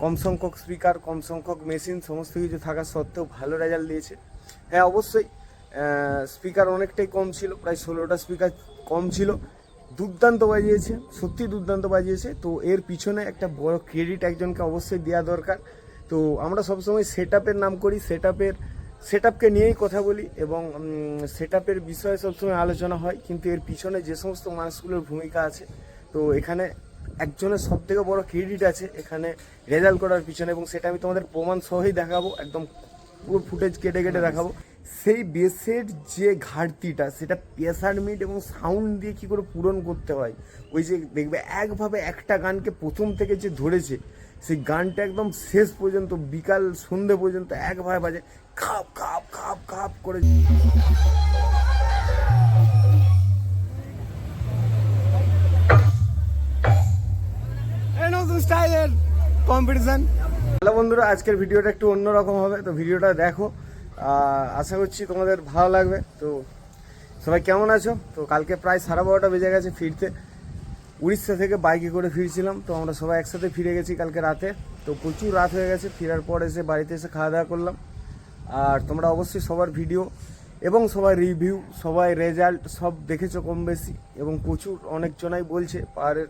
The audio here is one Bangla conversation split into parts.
কম সংখ্যক স্পিকার কম সংখ্যক মেশিন সমস্ত কিছু থাকা সত্ত্বেও ভালো রেজাল্ট দিয়েছে। হ্যাঁ অবশ্যই স্পিকার অনেকটাই কম ছিল, প্রায় ষোলোটা স্পিকার কম ছিল। দুর্দান্ত বাজিয়েছে, সত্যি দুর্দান্ত বাজিয়েছে। তো এর পিছনে একটা বড় ক্রেডিট একজনকে অবশ্যই দেওয়া দরকার। তো আমরা সবসময় সেট আপের নাম করি সেট আপের সেট আপকে নিয়েই কথা বলি এবং সেট আপের বিষয়ে সবসময় আলোচনা হয়। কিন্তু এর পিছনে যে সমস্ত মানুষগুলোর ভূমিকা আছে, তো এখানে একজনের সব থেকে বড় ক্রেডিট আছে এখানে রেজাল্ট করার পিছনে এবং সেটা আমি তোমাদের প্রমাণ সহই দেখাবো, একদম পুরো ফুটেজ কেটে কেটে দেখাবো। সেই বেসের যে ঘাটতিটা, সেটা প্রেসার মিট এবং সাউন্ড দিয়ে কি করে পূরণ করতে হয়? ওই যে দেখবে একভাবে একটা গানকে প্রথম থেকে যে ধরেছে, সেই গানটা একদম শেষ পর্যন্ত, বিকাল সন্ধে পর্যন্ত একভাবে বাজে, খাপ খাপ খাপ খাপ করে স্টাইলের কম্পিটিশন হ্যালো বন্ধুরা, আজকের ভিডিওটা একটু অন্যরকম হবে, তো ভিডিওটা দেখো। আশা করছি তোমাদের ভালো লাগবে। তো সবাই কেমন আছো? তো কালকে প্রায় সাড়ে বারোটা বেজে গেছে ফিরতে। উড়িষ্যা থেকে বাইকে করে ফিরছিলাম, তো আমরা সবাই একসাথে ফিরে গেছি কালকে রাতে। তো প্রচুর রাত হয়ে গেছে, ফেরার পর এসে বাড়িতে এসে খাওয়া দাওয়া করলাম। আর তোমরা অবশ্যই সবার ভিডিও এবং সবার রিভিউ সবাই রেজাল্ট সব দেখেছ কম বেশি এবং প্রচুর অনেকজনাই বলছে পাহাড়ের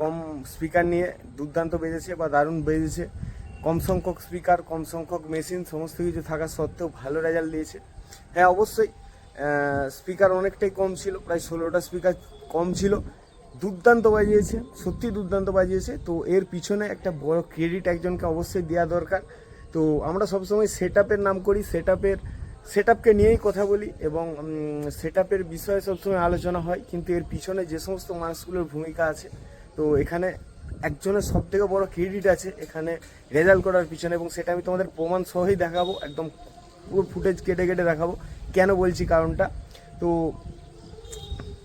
কম স্পিকার নিয়ে দুর্দান্ত বেজেছে বা দারুণ বেজেছে। কম সংখ্যক স্পিকার, কম সংখ্যক মেশিন, সমস্ত কিছু থাকা সত্ত্বেও ভালো রেজাল্ট দিয়েছে। হ্যাঁ অবশ্যই স্পিকার অনেকটাই কম ছিল, প্রায় ষোলোটা স্পিকার কম ছিল। দুর্দান্ত বাজিয়েছে, সত্যি দুর্দান্ত বাজিয়েছে। তো এর পিছনে একটা বড় ক্রেডিট একজনকে অবশ্যই দেওয়া দরকার। তো আমরা সবসময় সেট আপের নাম করি সেট আপের সেট আপকে নিয়েই কথা বলি এবং সেট আপের বিষয়ে সবসময় আলোচনা হয়। কিন্তু এর পিছনে যে সমস্ত মানুষগুলোর ভূমিকা আছে তো এখানে একজনের সব থেকে বড় ক্রেডিট আছে, এখানে রেজাল্ট করার পিছনে এবং সেটা আমি তোমাদের প্রমাণ সহই দেখাবো, একদম পুরো ফুটেজ কেটে কেটে দেখাবো। কেন বলছি কারণটা? তো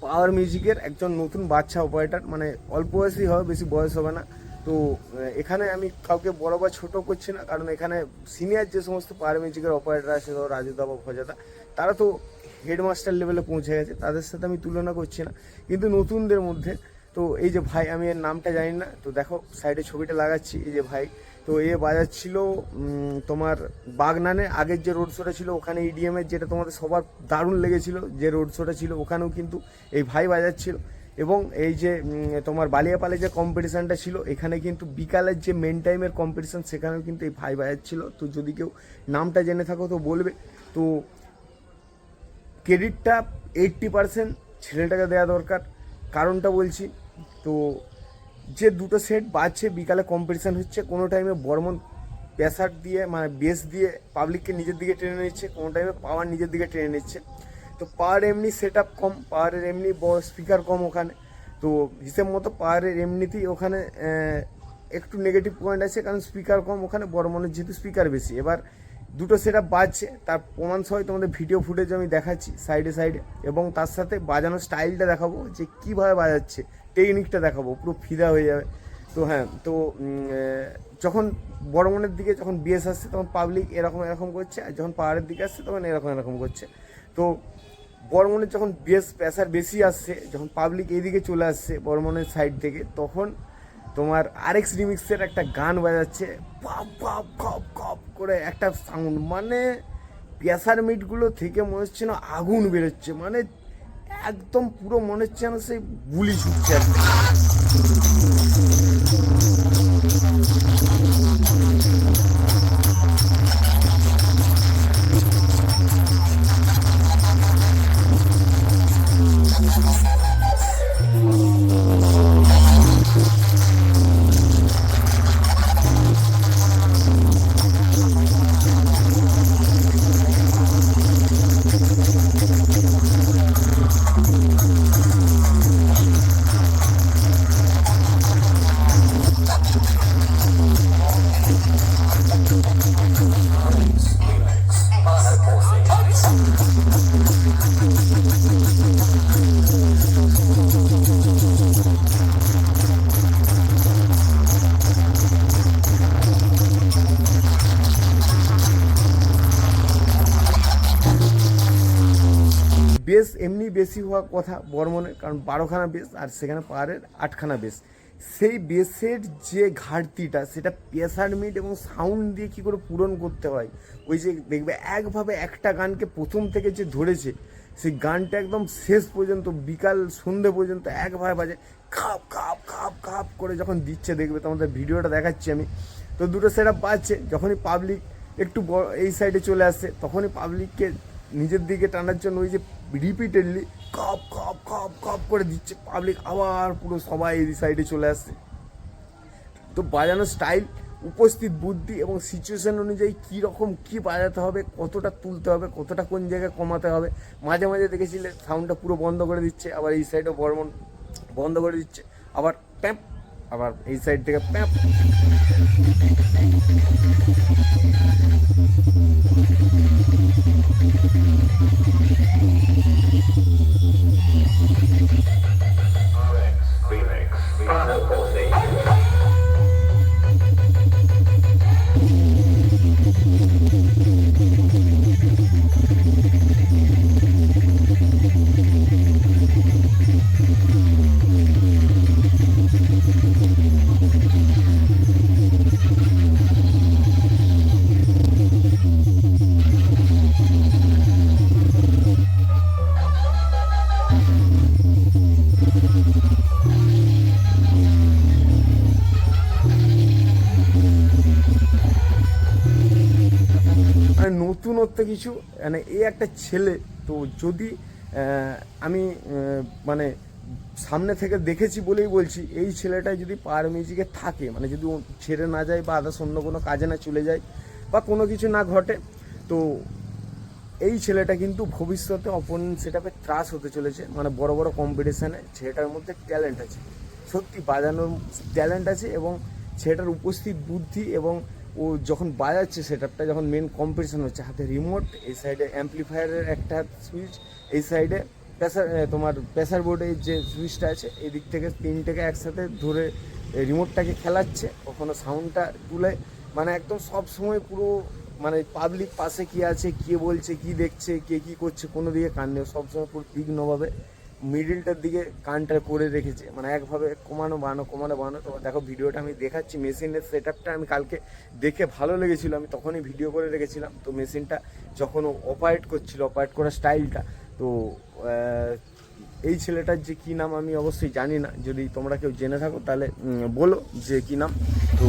পাওয়ার মিউজিকের একজন নতুন বাচ্চা অপারেটার মানে অল্প বয়সই হবে, বেশি বয়স হবে না। তো এখানে আমি কাউকে বড় বা ছোট করছি না, কারণ এখানে সিনিয়র যে সমস্ত পাওয়ার মিউজিকের অপারেটার আছে, ধরো রাজুদা বা ভজাদা তারা তো হেডমাস্টার লেভেলে পৌঁছে গেছে, তাদের সাথে আমি তুলনা করছি না। কিন্তু নতুনদের মধ্যে তো এই যে ভাই, আমি এর নামটা জানি না। তো দেখো সাইডে ছবিটা লাগাচ্ছি, এই যে ভাই। তো এ বাজাচ্ছিল তোমার বাগনানে, আগের যে রোড শোটা ছিল, ওখানে ইডিএম এর যেটা তোমাদের সবার দারুণ লেগেছিল, যে রোড শোটা ছিল, ওখানেও কিন্তু এই ভাই বাজাচ্ছিল। এবং এই যে তোমার বালিয়াপালে যে কম্পিটিশানটা ছিল, এখানে কিন্তু বিকালের যে মেন টাইমের কম্পিটিশান সেখানেও কিন্তু এই ভাই বাজাচ্ছিল। তো যদি কেউ নামটা জেনে থাকো, তো বলবে। তো ক্রেডিটটা এইট্টি পার্সেন্ট ছেলেটাকে দেওয়া দরকার। কারণটা বলছি তো যে দুটো সেট বাজছে, বিকালে কম্পিটিশান হচ্ছে, কোনো টাইমে বর্মন প্রেসার দিয়ে মানে বেস দিয়ে পাবলিককে নিজের দিকে টেনে নিচ্ছে, কোনো টাইমে পাওয়ার নিজের দিকে টেনে নিচ্ছে। তো পাওয়ার এমনি সেট আপ কম পাওয়ারের এমনি বড় স্পিকার কম ওখানে। তো হিসেব মতো পাওয়ারের এমনিতেই ওখানে একটু নেগেটিভ পয়েন্ট আছে, কারণ স্পিকার কম, ওখানে বর্মনের যেহেতু স্পিকার বেশি। এবার দুটো সেট আপ বাজছে, তার প্রমাণ সহ তোমাদের ভিডিও ফুটেজ আমি দেখাচ্ছি সাইডে সাইডে এবং তার সাথে বাজানোর স্টাইলটা দেখাবো যে কীভাবে বাজাচ্ছে। টেকনিকটা দেখাবো, পুরো ফিদা হয়ে যাবে। তো হ্যাঁ তো যখন বর্মনের দিকে যখন বিএস আসছে, তখন পাবলিক এরকম এরকম করছে, আর যখন পাহাড়ের দিকে আসছে, তখন এরকম এরকম করছে। তো বর্মনের যখন বেশ প্রেসার বেশি আসছে, যখন পাবলিক এইদিকে চলে আসছে বর্মনের সাইড থেকে, তখন তোমার আরেক্স রিমিক্সের একটা গান বাজাচ্ছে পাপ পাপ খপ খপ করে একটা সাউন্ড মানে প্রেসার মিটগুলো থেকে মনে হচ্ছে না আগুন বেরোচ্ছে। মানে একদম পুরো মনে হচ্ছে যেন সেই গুলি ছুটছে বেশি হওয়ার কথা বর্মনের কারণ বারোখানা বেস আর সেখানে পাহাড়ের আটখানা বেস সেই বেসের যে ঘাটতিটা, সেটা প্রেসার মিট এবং সাউন্ড দিয়ে কী করে পূরণ করতে হয়, ওই যে দেখবে একভাবে একটা গানকে প্রথম থেকে যে ধরেছে, সেই গানটা একদম শেষ পর্যন্ত, বিকাল সন্ধে পর্যন্ত একভাবে বাজে, খাপ খাপ খাপ খাপ করে যখন দিচ্ছে, দেখবে তোমাদের ভিডিওটা দেখাচ্ছি আমি। তো দুটো সেটা পাচ্ছে যখনই পাবলিক একটু এই সাইডে চলে আসছে, তখনই পাবলিককে নিজের দিকে টানার জন্য ওই যে রিপিটেডলি কপ কপ কপ কপ করে দিচ্ছে পাবলিক আবার পুরো সবাই এই সাইডে চলে আসছে। তো বাজানোর স্টাইল উপস্থিত বুদ্ধি এবং সিচুয়েশন অনুযায়ী কী রকম কী বাজাতে হবে, কতটা তুলতে হবে, কতটা কোন জায়গায় কমাতে হবে। মাঝে মাঝে দেখেছিলে সাউন্ডটা পুরো বন্ধ করে দিচ্ছে, আবার এই সাইডও বর্মন বন্ধ করে দিচ্ছে। আবার প্যাপ আবার এই সাইড থেকে প্যাপ। RX Remix Final কিছু মানে এই একটা ছেলে, তো যদি আমি মানে সামনে থেকে দেখেছি বলেই বলছি, এই ছেলেটা যদি পার মিউজিকে থাকে মানে যদি ছেড়ে না যায় বা আদার্স অন্য কোনো কাজে না চলে যায় বা কোনো কিছু না ঘটে, তো এই ছেলেটা কিন্তু ভবিষ্যতে অপোনেন্ট সেটাপে ত্রাস হতে চলেছে মানে বড় বড় কম্পিটিশানে ছেলেটার মধ্যে ট্যালেন্ট আছে। সত্যি বাজানোর ট্যালেন্ট আছে এবং ছেলেটার উপস্থিত বুদ্ধি এবং ও যখন বাজাচ্ছে সেটআপটা যখন মেন কম্পিটিশন হচ্ছে, হাতে রিমোট এই সাইডে অ্যাম্পলিফায়ারের একটা সুইচ এই সাইডে প্রেসার তোমার প্রেসার বোর্ডের যে সুইচটা আছে এই দিক থেকে তিনটেকে একসাথে ধরে রিমোটটাকে খেলাচ্ছে। কখনো সাউন্ডটা তুলে মানে একদম সব সময় পুরো মানে পাবলিক পাশে কি আছে, কে বলছে, কি দেখছে, কে কি করছে, কোনো দিকে কান নেই। সবসময় পুরো তীক্ষ্ণভাবে মিডিলটার দিকে কানটা করে রেখেছে। মানে একভাবে কমানো, বানো কমানো, বানো। তো দেখো ভিডিওটা আমি দেখাচ্ছি, মেশিনের সেট আমি কালকে দেখে ভালো লেগেছিলো। আমি তখনই ভিডিও করে রেখেছিলাম। তো মেশিনটা যখন অপারেট করছিল অপারেট করার স্টাইলটা তো এই ছেলেটার যে কী নাম আমি অবশ্যই জানি না। যদি তোমরা কেউ জেনে থাকো, তাহলে বলো যে কী নাম। তো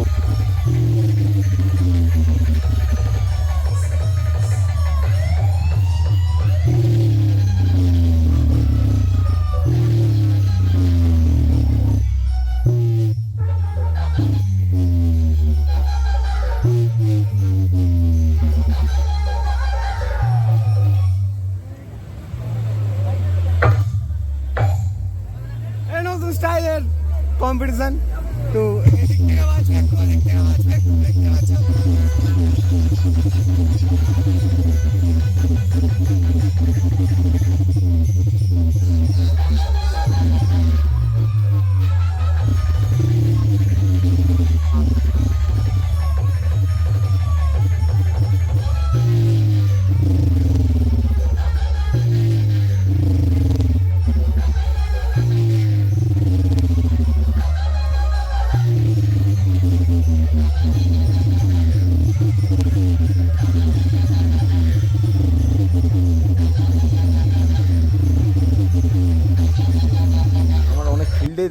কম্পিটিশন তো এদিক থেকে বাজবে, ওদিক থেকে বাজবে, দেখতে পাচ্ছ।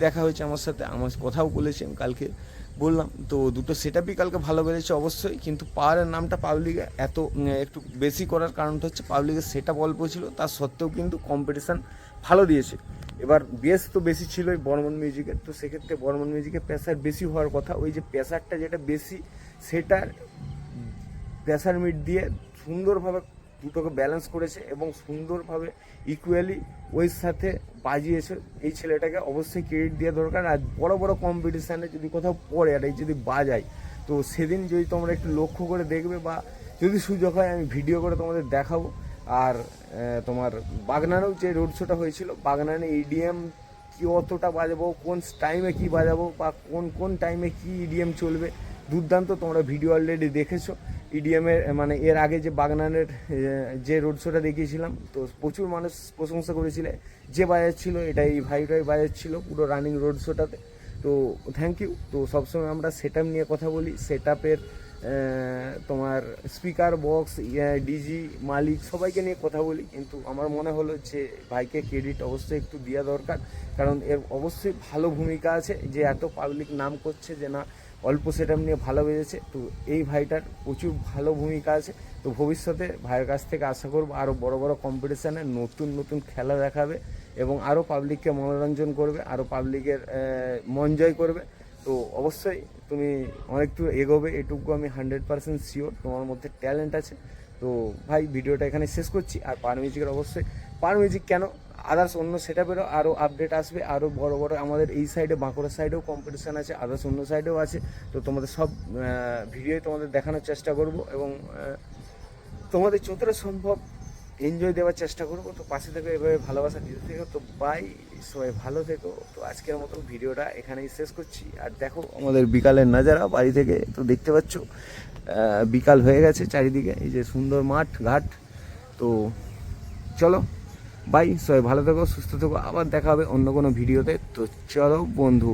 দেখা হয়েছে আমার সাথে, আমার কথাও বলেছি, আমি কালকে বললাম। তো দুটো সেটআপই কালকে ভালো বেড়েছে অবশ্যই, কিন্তু পাওয়ারের নামটা পাবলিকে এত একটু বেশি করার কারণটা হচ্ছে পাবলিকের সেটআপ অল্প ছিল, তার সত্ত্বেও কিন্তু কম্পিটিশান ভালো দিয়েছে। এবার বেস তো বেশি ছিল ওই বর্মন মিউজিকের তো সেক্ষেত্রে বর্মন মিউজিকের প্রেশার বেশি হওয়ার কথা, ওই যে প্রেশারটা যেটা বেশি, সেটার প্রেশার মিট দিয়ে সুন্দরভাবে দুটোকে ব্যালেন্স করেছে এবং সুন্দরভাবে ইকুয়ালি ওই সাথে বাজিয়েছে। এই ছেলেটাকে অবশ্যই ক্রেডিট দেওয়া দরকার। আর বড় বড় কম্পিটিশানে যদি কোথাও পড়ে আর এই যদি বাজায়, তো সেদিন যদি তোমরা একটু লক্ষ্য করে দেখবে বা যদি সুযোগ হয়, আমি ভিডিও করে তোমাদের দেখাবো। আর তোমার বাগনানেও যে রোড শোটা হয়েছিল, বাগনানে ইডিএম কি অতটা বাজাবো, কোন টাইমে কি বাজাবো বা কোন কোন টাইমে কি ইডিএম চলবে, দুর্দান্ত তোমরা ভিডিও অলরেডি দেখেছ। ইডিএমের মানে এর আগে যে বাগনানের যে রোড শোটা দেখিয়েছিলাম, তো প্রচুর মানুষ প্রশংসা করেছিল। যে বাজাচ্ছিল এটা এই ভাইটাই বাজাচ্ছিল পুরো রানিং রোড শোটাতে তো থ্যাংক ইউ তো সবসময় আমরা সেট নিয়ে কথা বলি। সেট তোমার স্পিকার বক্স ডিজি মালিক সবাইকে নিয়ে কথা বলি। কিন্তু আমার মনে হলো যে ভাইকে ক্রেডিট অবশ্যই একটু দেওয়া দরকার। কারণ এর অবশ্যই ভালো ভূমিকা আছে যে এত পাবলিক নাম করছে যে না অল্প সেট নিয়ে ভালো বেজেছে। তো এই ভাইটার প্রচুর ভালো ভূমিকা আছে। তো ভবিষ্যতে ভাইয়ের কাছ থেকে আশা করব আরও বড় বড় কম্পিটিশানে নতুন নতুন খেলা দেখাবে এবং আরও পাবলিককে মনোরঞ্জন করবে আরও পাবলিকের মন জয় করবে। তো অবশ্যই তুমি অনেকটু এগোবে, এটুকু আমি হান্ড্রেড পার্সেন্ট শিওর তোমার মধ্যে ট্যালেন্ট আছে। তো ভাই, ভিডিওটা এখানে শেষ করছি। আর পার মিউজিকের অবশ্যই পার মিউজিক কেন? আদার্স অন্য সেটাপেরও আরও আপডেট আসবে, আরও বড় বড় আমাদের এই সাইডে বাঁকুড়ার সাইডেও কম্পিটিশান আছে আদার্স অন্য সাইডেও আছে। তো তোমাদের সব ভিডিওই তোমাদের দেখানোর চেষ্টা করব এবং তোমাদের যতটা সম্ভব এনজয় দেওয়ার চেষ্টা করব। তো পাশে থেকে এভাবে ভালোবাসা দিতে থেকো। তো বাই সবাই ভালো থেকো। তো আজকের মতো ভিডিওটা এখানেই শেষ করছি। আর দেখো আমাদের বিকালের নাজারা বাড়ি থেকে, তো দেখতে পাচ্ছ বিকাল হয়ে গেছে চারিদিকে। এই যে সুন্দর মাঠ, ঘাট। তো চলো। বাই সবাই ভালো থেকো, সুস্থ থেকো, আবার দেখা হবে অন্য কোনো ভিডিওতে। তো চলো বন্ধু।